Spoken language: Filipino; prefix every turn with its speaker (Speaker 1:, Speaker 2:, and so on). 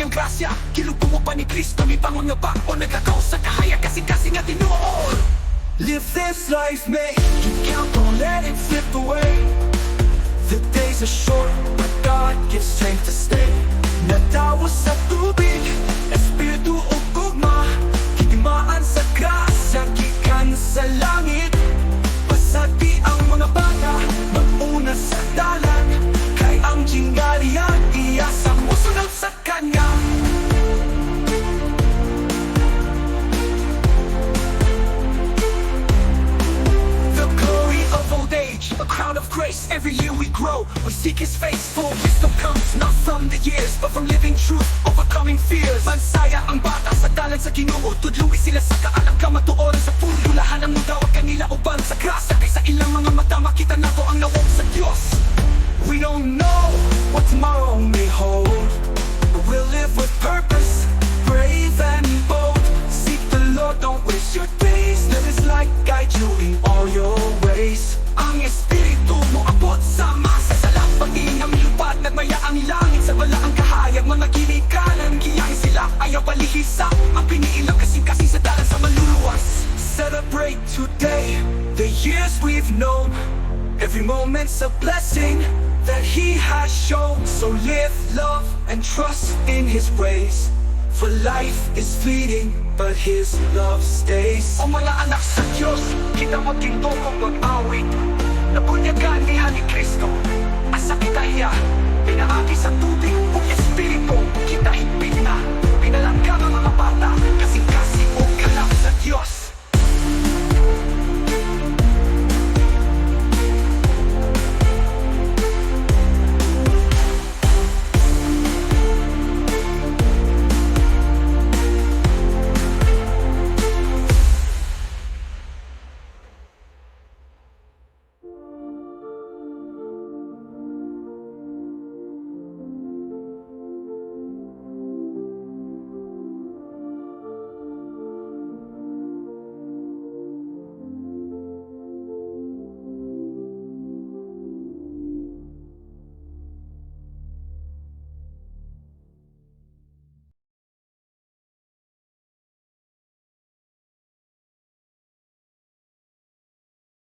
Speaker 1: ng grasya. Kilubong mo pa ni Kristo May pangungaba o nagkakaw sa kahaya Kasi-kasi nga tinuol Live this life, mate. You count, don't let it slip away. The days are short, but God gives strength to stay. Natawa sa tubig, grow, we seek His face. For wisdom comes not from the years, but from living truth, overcoming fears. Mansaya ang bata sa dalan sa ginoo. Tudluwi sila sa kaalam ka matuoran sa pundo. Lahan ng mudaw at kanila uban sa grasa. Kaysa ilang mga mata makita na to ang nawong sa Diyos. We don't know what tomorrow may hold, years we've known Every moment's a blessing that He has shown. So live, love, and trust in His ways. For life is fleeting, but His love stays. O mga anak sa Diyos, kita magkintong mag-awit. Nabunyagan ni ni Kristo. Asa kita hiya, pinaagi sa Espiritu.